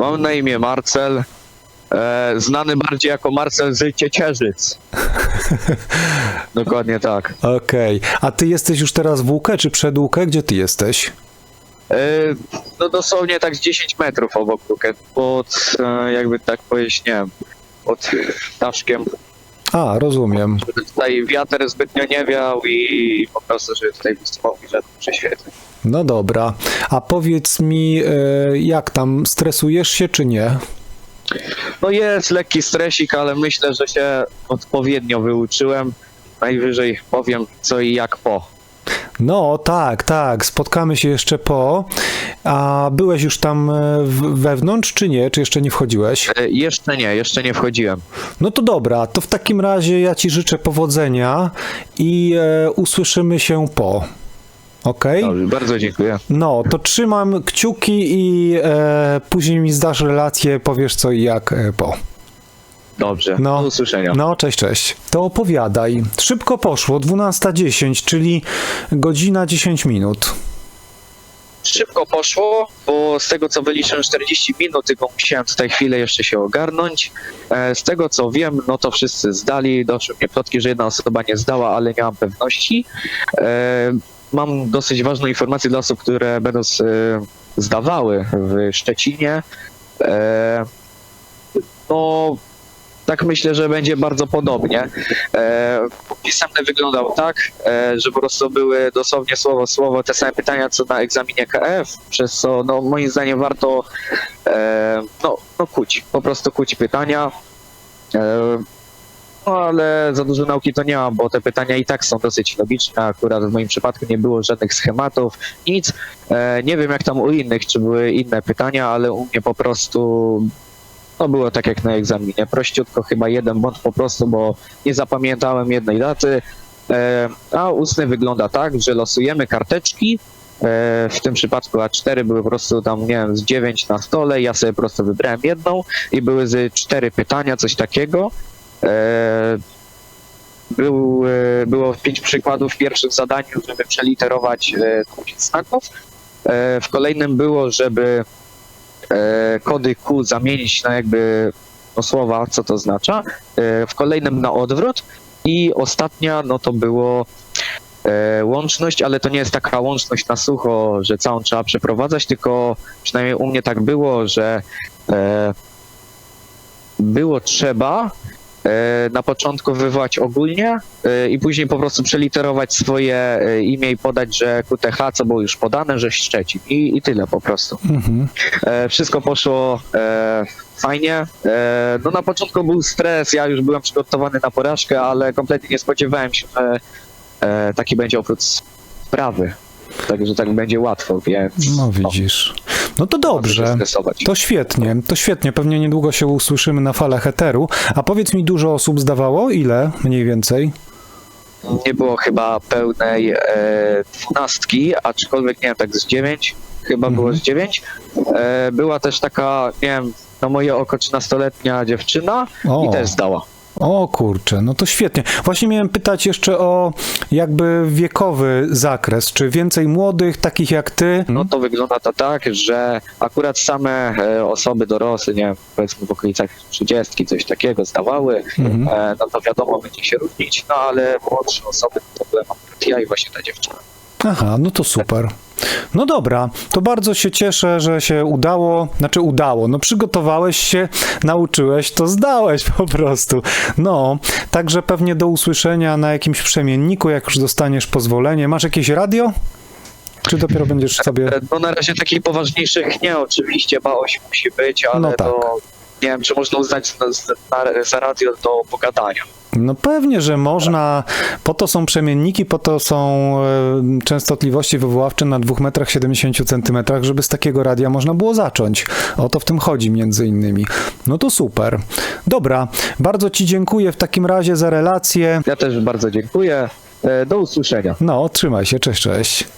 Mam na imię Marcel, e, znany bardziej jako Marcel z Ciecierzyc. Dokładnie tak. Okej. A ty jesteś już teraz w Łukę, czy przed Łukę? Gdzie ty jesteś? E, no dosłownie tak z 10 metrów obok Luket, pod, e, jakby tak powiedzieć, nie wiem, pod ptaszkiem, A, rozumiem. żeby tutaj wiatr zbytnio nie wiał i po prostu, żeby tutaj występował żadnych prześwietleń. No dobra. A powiedz mi, e, jak tam, stresujesz się czy nie? No jest lekki stresik, ale myślę, że się odpowiednio wyuczyłem. Najwyżej powiem co i jak po. No, tak, tak. Spotkamy się jeszcze po. A byłeś już tam e, wewnątrz, czy nie? Czy jeszcze nie wchodziłeś? E, Jeszcze nie, jeszcze nie wchodziłem. No to dobra, to w takim razie ja ci życzę powodzenia i e, usłyszymy się po. Okej? Dobrze, bardzo dziękuję. No, to trzymam kciuki i e, później mi zdasz relację, powiesz co i jak e, po. Dobrze, No. do usłyszenia. No, cześć, cześć. To opowiadaj. Szybko poszło, 12.10, czyli godzina 10 minut. Szybko poszło, bo z tego co wyliczyłem 40 minut, tylko musiałem tutaj chwilę jeszcze się ogarnąć. E, Z tego co wiem, no to wszyscy zdali. Doszły mnie plotki, że jedna osoba nie zdała, ale nie mam pewności. E, Mam dosyć ważną informację dla osób, które będą z, zdawały w Szczecinie. E, No, tak myślę, że będzie bardzo podobnie. E, pisemny wyglądał tak, e, że po prostu były dosłownie słowo słowo te same pytania, co na egzaminie KF, przez co no, moim zdaniem warto e, no, no kuć, po prostu kuć pytania. E, no ale za dużo nauki to nie mam, bo te pytania i tak są dosyć logiczne. Akurat w moim przypadku nie było żadnych schematów, nic. E, nie wiem jak tam u innych, czy były inne pytania, ale u mnie po prostu no było tak jak na egzaminie. Prościutko chyba jeden błąd po prostu, bo nie zapamiętałem jednej daty. E, a ustny wygląda tak, że losujemy karteczki. E, w tym przypadku A4 były po prostu tam, nie wiem, z 9 na stole. Ja sobie po prostu wybrałem jedną i były z cztery pytania, coś takiego. E, był, było pięć przykładów w pierwszym zadaniu, żeby przeliterować znaków. W kolejnym było, żeby e, kody Q zamienić na jakby no, słowa, co to oznacza. E, w kolejnym na odwrót i ostatnia, no to było e, łączność, ale to nie jest taka łączność na sucho, że całą trzeba przeprowadzać, tylko przynajmniej u mnie tak było, że e, było trzeba na początku wywołać ogólnie e, i później po prostu przeliterować swoje e, imię i podać, że QTH, co było już podane, że Szczecin i, i tyle po prostu. Mhm. E, wszystko poszło e, fajnie. E, no na początku był stres, ja już byłem przygotowany na porażkę, ale kompletnie nie spodziewałem się, że e, taki będzie oprócz sprawy. Także tak będzie łatwo, więc No widzisz. No to dobrze. To świetnie, to świetnie. Pewnie niedługo się usłyszymy na falach eteru. A powiedz mi, dużo osób zdawało? Ile mniej więcej? Nie było chyba pełnej e, dwunastki, aczkolwiek nie wiem, tak z dziewięć, chyba Mhm. było z dziewięć. E, była też taka, nie wiem, na moje oko 13-letnia dziewczyna O. i też zdała. O kurczę, no to świetnie. Właśnie miałem pytać jeszcze o jakby wiekowy zakres. Czy więcej młodych, takich jak ty? No to wygląda to tak, że akurat same e, osoby dorosłe, nie wiem, powiedzmy w okolicach 30, coś takiego zdawały, Mhm. e, no to wiadomo, będzie się różnić, no ale młodsze osoby to byłem akurat ja i właśnie ta dziewczyna. Aha, no to super. No dobra, to bardzo się cieszę, że się udało, znaczy udało, no przygotowałeś się, nauczyłeś, to zdałeś po prostu. No, także pewnie do usłyszenia na jakimś przemienniku, jak już dostaniesz pozwolenie. Masz jakieś radio? Czy dopiero będziesz sobie... E, No na razie takich poważniejszych nie, oczywiście, bałość musi być, ale No tak. to nie wiem, czy można uznać za, za, za radio do pogadania. No pewnie, że można. Po to są przemienniki, po to są e, częstotliwości wywoławcze na 2 metrach 70 centymetrach, żeby z takiego radia można było zacząć. O to w tym chodzi między innymi. No to super. Dobra, bardzo Ci dziękuję w takim razie za relację. Ja też bardzo dziękuję. E, Do usłyszenia. No, trzymaj się, cześć, cześć.